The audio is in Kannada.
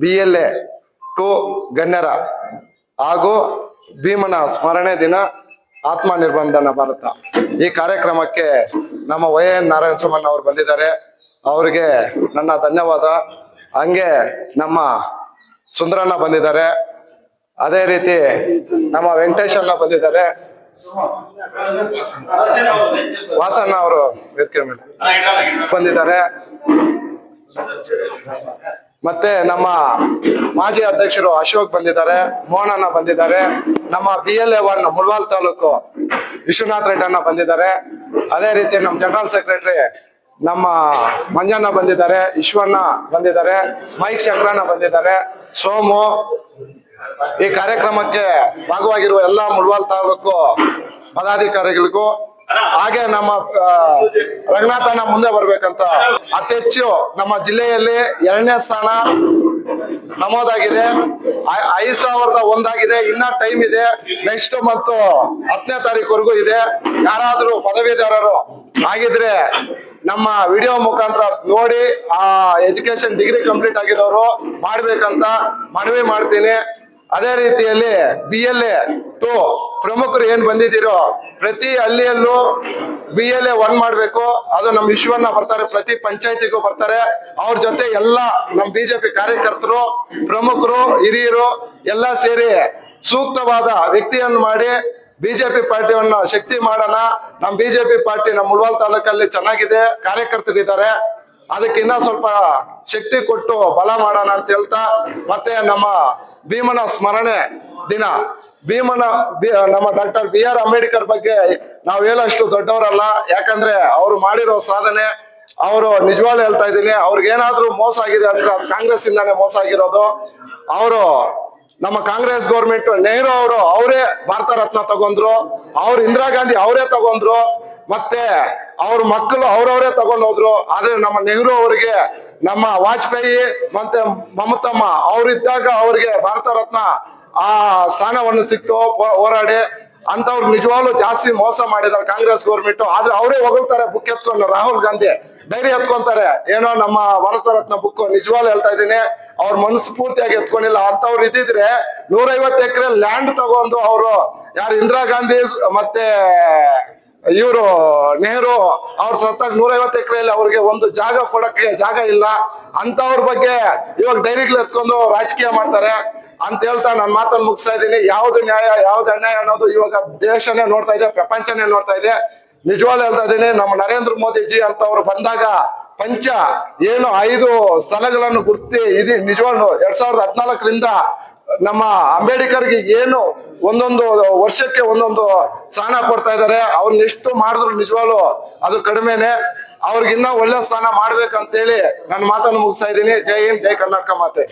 ಬಿ ಎಲ್ ಎ ಟು ಗಣ್ಯರ ಹಾಗೂ ಭೀಮನ ಸ್ಮರಣೆ ದಿನ ಆತ್ಮ ನಿರ್ಬಂಧನ ಭಾರತ. ಈ ಕಾರ್ಯಕ್ರಮಕ್ಕೆ ನಮ್ಮ ವೈ ಎನ್ ನಾರಾಯಣ ಸೋಮಣ್ಣ ಅವರು ಬಂದಿದ್ದಾರೆ. ಅವರಿಗೆ ನನ್ನ ಧನ್ಯವಾದ. ಹಂಗೆ ನಮ್ಮ ಸುಂದರಣ್ಣ ಬಂದಿದ್ದಾರೆ. ಅದೇ ರೀತಿ ನಮ್ಮ ವೆಂಕಟೇಶಣ್ಣ ಬಂದಿದ್ದಾರೆ. ವಾಸಣ್ಣ ಅವರು ಬಂದಿದ್ದಾರೆ. ಮತ್ತೆ ನಮ್ಮ ಮಾಜಿ ಅಧ್ಯಕ್ಷರು ಅಶೋಕ್ ಬಂದಿದ್ದಾರೆ, ಮೋಹನಣ್ಣ ಬಂದಿದ್ದಾರೆ, ನಮ್ಮ ಬಿ ಎಲ್ ಎ ಒನ್ ಮುಳ್ವಾಲ್ ತಾಲೂಕು ವಿಶ್ವನಾಥ್ ರೆಡ್ಡಣ್ಣ ಬಂದಿದ್ದಾರೆ. ಅದೇ ರೀತಿ ನಮ್ಮ ಜನರಲ್ ಸೆಕ್ರೆಟರಿ ನಮ್ಮ ಮಂಜಣ್ಣ ಬಂದಿದ್ದಾರೆ, ವಿಶ್ವಣ್ಣ ಬಂದಿದ್ದಾರೆ, ಮೈಕ್ ಶಂಕರಣ್ಣ ಬಂದಿದ್ದಾರೆ, ಸೋಮು ಈ ಕಾರ್ಯಕ್ರಮಕ್ಕೆ ಭಾಗವಾಗಿರುವ ಎಲ್ಲ ಮುಳ್ವಾಲ್ ತಾಲೂಕು ಪದಾಧಿಕಾರಿಗಳಿಗೂ ಹಾಗೆ ನಮ್ಮ ರಂಗನಾಥನ ಮುಂದೆ ಬರ್ಬೇಕಂತ ಅತಿ ಹೆಚ್ಚು ನಮ್ಮ ಜಿಲ್ಲೆಯಲ್ಲಿ ಎರಡನೇ ಸ್ಥಾನ ನಮೋದಾಗಿದೆ. ಐದ್ ಸಾವಿರದ ಒಂದಾಗಿದೆ. ಇನ್ನ ಟೈಮ್ ಇದೆ. ನೆಕ್ಸ್ಟ್ ಮತ್ತು ಹತ್ತನೇ ತಾರೀಕುವರೆಗೂ ಇದೆ. ಯಾರಾದ್ರೂ ಪದವೀಧರರು ಆಗಿದ್ರೆ ನಮ್ಮ ವಿಡಿಯೋ ಮುಖಾಂತರ ನೋಡಿ, ಆ ಎಜುಕೇಶನ್ ಡಿಗ್ರಿ ಕಂಪ್ಲೀಟ್ ಆಗಿರೋರು ಮಾಡ್ಬೇಕಂತ ಮನವಿ ಮಾಡ್ತೀನಿ. ಅದೇ ರೀತಿಯಲ್ಲಿ ಬಿ ಎಲ್ ಎ ಟು ಪ್ರಮುಖರು ಏನ್ ಬಂದಿದ್ದೀರೋ ಪ್ರತಿ ಹಳ್ಳಿಯಲ್ಲೂ ಬಿ ಎಲ್ ಎ ಒನ್ ಮಾಡ್ಬೇಕು. ಅದು ನಮ್ಮ ವಿಶ್ವನ್ನ ಬರ್ತಾರೆ, ಪ್ರತಿ ಪಂಚಾಯತಿಗೂ ಬರ್ತಾರೆ. ಅವ್ರ ಜೊತೆ ಎಲ್ಲ ನಮ್ಮ ಬಿಜೆಪಿ ಕಾರ್ಯಕರ್ತರು, ಪ್ರಮುಖರು, ಹಿರಿಯರು ಎಲ್ಲ ಸೇರಿ ಸೂಕ್ತವಾದ ವ್ಯಕ್ತಿಯನ್ನು ಮಾಡಿ ಬಿಜೆಪಿ ಪಾರ್ಟಿಯನ್ನ ಶಕ್ತಿ ಮಾಡೋಣ. ನಮ್ಮ ಬಿಜೆಪಿ ಪಾರ್ಟಿ ನಮ್ಮ ಮುಳ್ವಾಲ್ ತಾಲೂಕಲ್ಲಿ ಚೆನ್ನಾಗಿದೆ, ಕಾರ್ಯಕರ್ತರಿದ್ದಾರೆ. ಅದಕ್ಕಿನ್ನ ಸ್ವಲ್ಪ ಶಕ್ತಿ ಕೊಟ್ಟು ಬಲ ಮಾಡೋಣ ಅಂತ ಹೇಳ್ತಾ ಮತ್ತೆ ನಮ್ಮ ಭೀಮನ ಸ್ಮರಣೆ ದಿನ. ಭೀಮನ ನಮ್ಮ ಡಾಕ್ಟರ್ ಬಿ ಆರ್ ಅಂಬೇಡ್ಕರ್ ಬಗ್ಗೆ ನಾವು ಹೇಳೋಷ್ಟು ದೊಡ್ಡವರಲ್ಲ. ಯಾಕಂದ್ರೆ ಅವರು ಮಾಡಿರೋ ಸಾಧನೆ, ಅವರು ನಿಜವಾಗ್ಲೂ ಹೇಳ್ತಾ ಇದ್ದೀನಿ, ಅವ್ರಿಗೇನಾದ್ರೂ ಮೋಸ ಆಗಿದೆ ಅಂದ್ರೆ ಅದು ಕಾಂಗ್ರೆಸ್ ಇಂದಾನೆ ಮೋಸ ಆಗಿರೋದು. ಅವರು ನಮ್ಮ ಕಾಂಗ್ರೆಸ್ ಗೌರ್ಮೆಂಟ್ ನೆಹರು ಅವರು ಅವರೇ ಭಾರತ ರತ್ನ ತಗೊಂಡ್ರು, ಅವ್ರು ಇಂದಿರಾ ಗಾಂಧಿ ಅವರೇ ತಗೊಂಡ್ರು, ಮತ್ತೆ ಅವ್ರ ಮಕ್ಕಳು ಅವ್ರವರೇ ತಗೊಂಡೋದ್ರು ಆದ್ರೆ ನಮ್ಮ ನೆಹರು ಅವರಿಗೆ ನಮ್ಮ ವಾಜಪೇಯಿ ಮತ್ತೆ ಮಮತಮ್ಮ ಅವರಿದ್ದಾಗ ಅವ್ರಿಗೆ ಭಾರತ ರತ್ನ ಆ ಸ್ಥಾನವನ್ನು ಸಿಕ್ತು ಹೋರಾಡಿ. ಅಂತವ್ರು ನಿಜವಾಗ್ಲೂ ಜಾಸ್ತಿ ಮೋಸ ಮಾಡಿದ್ದಾರೆ ಕಾಂಗ್ರೆಸ್ ಗೌರ್ಮೆಂಟ್ ಆದ್ರೆ ಅವರೇ ಹೊಗಳ್ತಾರೆ ಬುಕ್ ಎತ್ಕೊಂಡು. ರಾಹುಲ್ ಗಾಂಧಿ ಡೈರಿ ಎತ್ಕೊಂತಾರೆ. ಏನೋ ನಮ್ಮ ಭಾರತ ರತ್ನ ಬುಕ್ ನಿಜವಾಗ್ಲೂ ಹೇಳ್ತಾ ಇದ್ದೀನಿ. ಅವ್ರ ಮನಸ್ಸು ಪೂರ್ತಿಯಾಗಿ ಎತ್ಕೊಂಡಿಲ್ಲ. ಅಂತವ್ರು ಇದ್ದಿದ್ರೆ ನೂರೈವತ್ತು ಎಕರೆ ಲ್ಯಾಂಡ್ ತಗೊಂಡು ಅವರು ಯಾರು, ಇಂದಿರಾ ಗಾಂಧಿ ಮತ್ತೆ ಇವರು ನೆಹರು ಅವ್ರ ಸತ್ತಾಗ ನೂರೈವತ್ತು ಎಕರೆಯಲ್ಲಿ ಅವ್ರಿಗೆ ಒಂದು ಜಾಗ ಕೊಡಕ್ಕೆ ಜಾಗ ಇಲ್ಲ. ಅಂತವ್ರ ಬಗ್ಗೆ ಇವಾಗ ಡೈರಿಗಳು ಎತ್ಕೊಂಡು ರಾಜಕೀಯ ಮಾಡ್ತಾರೆ. ಅಂತ ಹೇಳ್ತಾ ನನ್ನ ಮಾತನ್ನು ಮುಗಿಸ್ತಾ ಇದ್ದೀನಿ. ಯಾವ್ದು ನ್ಯಾಯ, ಯಾವ್ದು ಅನ್ಯಾಯ ಅನ್ನೋದು ಇವಾಗ ದೇಶನೇ ನೋಡ್ತಾ ಇದೆ, ಪ್ರಪಂಚನೇ ನೋಡ್ತಾ ಇದೆ. ನಿಜವಾಗ್ಲೂ ಹೇಳ್ತಾ ಇದ್ದೀನಿ, ನಮ್ಮ ನರೇಂದ್ರ ಮೋದಿಜಿ ಅಂತವ್ರು ಬಂದಾಗ ಪಂಚ ಏನು ಐದು ಸ್ಥಳಗಳನ್ನು ಗುರ್ತಿ ಇದು, ನಿಜವಾಗ್ಲು ಎರಡ್ ಸಾವಿರದ ಹದಿನಾಲ್ಕರಿಂದ ನಮ್ಮ ಅಂಬೇಡ್ಕರ್ಗೆ ಏನು ಒಂದೊಂದು ವರ್ಷಕ್ಕೆ ಒಂದೊಂದು ಸ್ಥಾನ ಕೊಡ್ತಾ ಇದ್ದಾರೆ. ಅವ್ರನ್ನ ಎಷ್ಟು ಮಾಡಿದ್ರು ನಿಜವಾಗ್ಲು ಅದು ಕಡಿಮೆನೆ. ಅವ್ರಿಗಿನ್ನ ಒಳ್ಳೆ ಸ್ಥಾನ ಮಾಡ್ಬೇಕಂತೇಳಿ ನನ್ನ ಮಾತನ್ನು ಮುಗಿಸ್ತಾ ಇದ್ದೀನಿ. ಜೈ ಹಿಂದ್, ಜೈ ಕರ್ನಾಟಕ ಮಾತೆ.